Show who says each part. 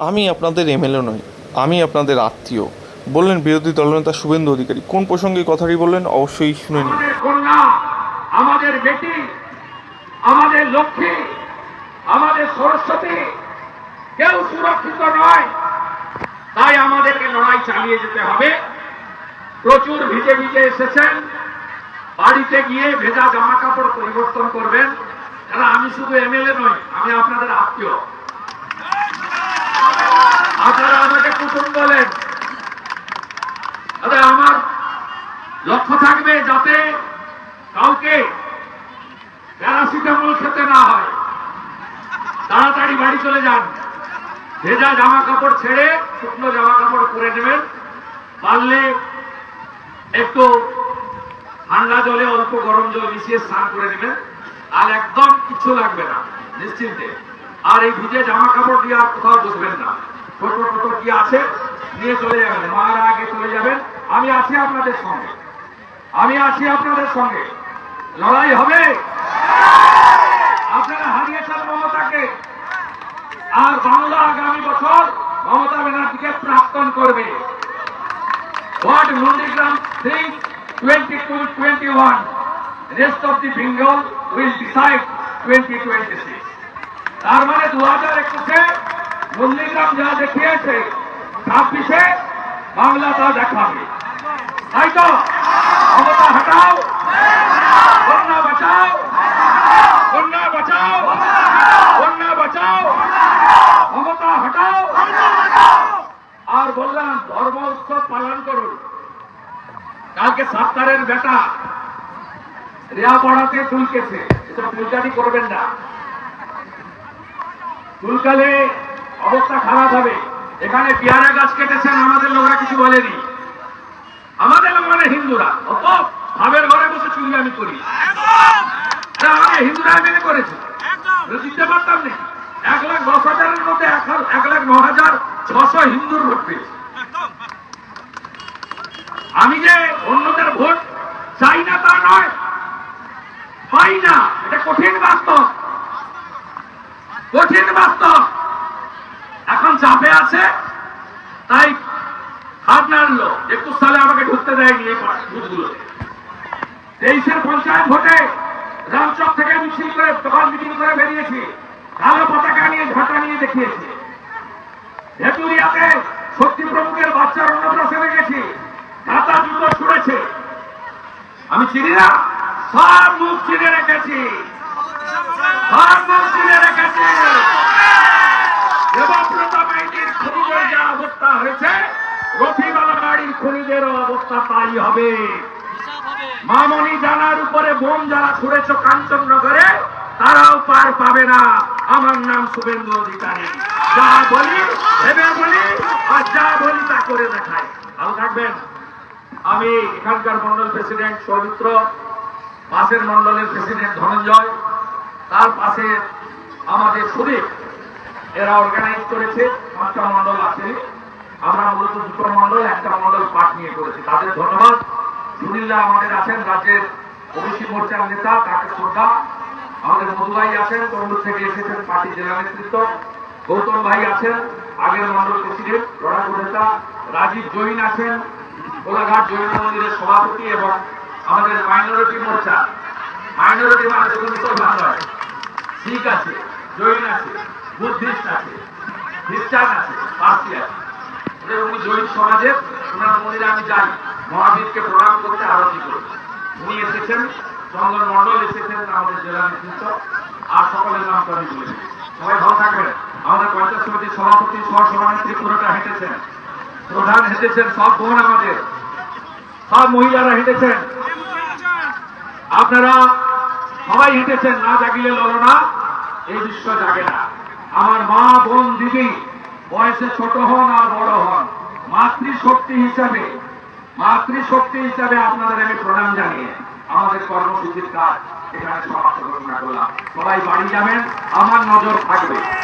Speaker 1: আমি আপনাদের এমএলএ নই, আমি আপনাদের আত্মীয়। বললেন বিরোধী দলনেতা শুভেন্দু অধিকারী। কোন প্রসঙ্গে কথাটি বললেন? অবশ্যই শুনে নিন।
Speaker 2: আমাদের বেটি, আমাদের লক্ষ্মী, আমাদের সরস্বতী, কেউ সুরক্ষিত নয়। তাই আমাদেরকে লড়াই চালিয়ে যেতে হবে। প্রচুর ভিজে ভিজে এসেছেন। বাড়িতে গিয়ে ভেজা জামা কাপড় পরিবর্তন করবেন। কারণ আমি শুধু এমএলএ নই, আমি আপনাদের আত্মীয়। কুটুম বলেন। আমার লক্ষ্য থাকবে যাতে কাউকে প্যারাসিটামল খেতে না হয়। তাড়াতাড়ি বাড়ি চলে যান। ভেজা জামা কাপড় ছেড়ে শুকনো জামা কাপড় পরে নেবেন। পারলে একটু ঠান্ডা জলে, অল্প গরম জল মিশিয়ে স্নান করে নেবেন। আর একদম কিছু লাগবে না, নিশ্চিন্তে। আর এই ভিজে জামা কাপড় দিয়ে আর কোথাও বসবেন না। ছোট কি আছে? নিয়ে চলে যাবেন। মারা আগে চলে যাবেন। আমি আছি আপনাদের সঙ্গে। আমি আছি আপনাদের সঙ্গে। লড়াই হবে? আপনারা হারিয়েছেন মমতাকে। আর বাংলা আগামী বছর মমতা ব্যানার্জিকে প্রাক্তন করবে। What Nundigram thinks 22-21, rest of the Bengal will decide 2026. তার মানে দু হাজার একুশে নন্দীগ্রাম যা দেখিয়েছে ছাব্বিশে বাংলা তা দেখাবে। তাই তো? ক্ষমতা হটাও। কন্যা বাঁচাও। কন্যা বাঁচাও। কন্যা বাঁচাও। ক্ষমতা হটাও। আর বললাম, ধর্ম উৎসব পালন করুন। কালকে সাত্তারের বেটা রেয়া পড়াতে চুলকেছে। এটা চুলকানি করবেন না। চুলকালে অবস্থা খারাপ হবে। এখানে পেয়ারা গাছ কেটেছেন, আমাদের লোকরা কিছু বলেনি। আমাদের লোক মানে হিন্দুরা। অত ভাবের ঘরে বসে চুরি আমি করি। আমাকে হিন্দুরা মেনে করেছে। দিতে পারতাম না? এক লাখ দশ হাজারের মধ্যে এক লাখ ন হাজার ছশো হিন্দুর ভোট পেয়েছে। আমি যে অন্যদের ভোট চাই না তা নয় পাই না এটা কঠিন বাস্তব কঠিন বাস্তব এখন চাপে আছে? তাই হাত নাড়লো একুশ সালে আমাকে ঢুকতে দেয়নি এই বুথগুলোতে। তেইশের পঞ্চায়েত ভোটে রামচক থেকে মিছিল করে দোকান মিটিং করে বেরিয়েছি। কালো পতাকা নিয়ে ঝাঁটা নিয়ে দেখিয়েছি। ভেতুরিয়াতে শক্তি প্রমুখের বাচ্চার অন্নপ্রাশনে গেছি। কাতা জুতো ছুড়েছে। আমি চিনি না। সব মুখ চিনে রেখেছি। সব মুখ চিনে রেখেছি খনিজেরও অবস্থা তাই হবে। মামনি জানার উপরে বোম যারা ছুড়েছ কাঞ্চননগরে, তারাও পার পাবে না। আমার নাম শুভেন্দু অধিকারী। যা বলি, ভেবে বলি, আর যা বলি তা করে দেখাই। ভালো থাকবেন। আমি এখানকার মন্ডল প্রেসিডেন্ট সৌমিত্র, পাশের মন্ডলের প্রেসিডেন্ট ধনঞ্জয়, তার পাশে আমাদের সুদীপ, এরা অর্গানাইজ করেছে, পাঁচটা মন্ডল আছে। আমরা মূলত দুটো মন্ডল একটা মন্ডল পাঠ নিয়ে করেছি। তাদের ধন্যবাদ। সুনীলদা আমাদের আছেন রাজ্যের ওবিসি মোর্চার নেতা তাকে শ্রদ্ধা আমাদের মধুভাই আছেন, তরমুজ থেকে এসেছেন পার্টি জেলা নেতৃত্ব। গৌতম ভাই আছেন, আগের মন্ডল প্রেসিডেন্ট লড়াকু নেতা। রাজীব জৈন আছেন কোলাঘাট জৈন মন্দিরের সভাপতি এবং আমাদের মাইনরিটি মোর্চা। মাইনরিটি মানে শুধু মুসলমান নয়। শিখ আছে, জৈন আছে, বুদ্ধিস্ট আছে, খ্রিস্টান আছে, পার্সি আছে। উনি জৈন সমাজের ওনার মন্দিরে আমি যাই। মহাবীরকে প্রণাম করতে আরতি করি। উনি এসেছেন, চন্দন মন্ডল এসেছেন, আমাদের জেলা নেতৃত্ব, আর সকলের নাম তো আমি বলে দিই। সবাই ভালো থাকবেন। আমাদের পঞ্চায়েত সমিতির সভাপতি সহ সভানেত্রী পুরোটা হেঁটেছেন। প্রধান হেঁটেছেন সব বোন আমাদের। সব মহিলারা হেঁটেছেন। আপনারা সবাই হেঁটেছেন, না জাগিলে লড়ো না, এই বিশ্ব জাগে না। আমার মা, বোন, দিদি বয়সে ছোট হন আর বড় হন। মাতৃশক্তি হিসাবে মাতৃশক্তি হিসাবে আপনাদের আমি প্রণাম জানিয়ে আমাদের কর্মসূচির কাজ এখানে সমাপ্ত ঘোষণা করলাম। সবাই বাড়ি যাবেন, আমার নজর থাকবে।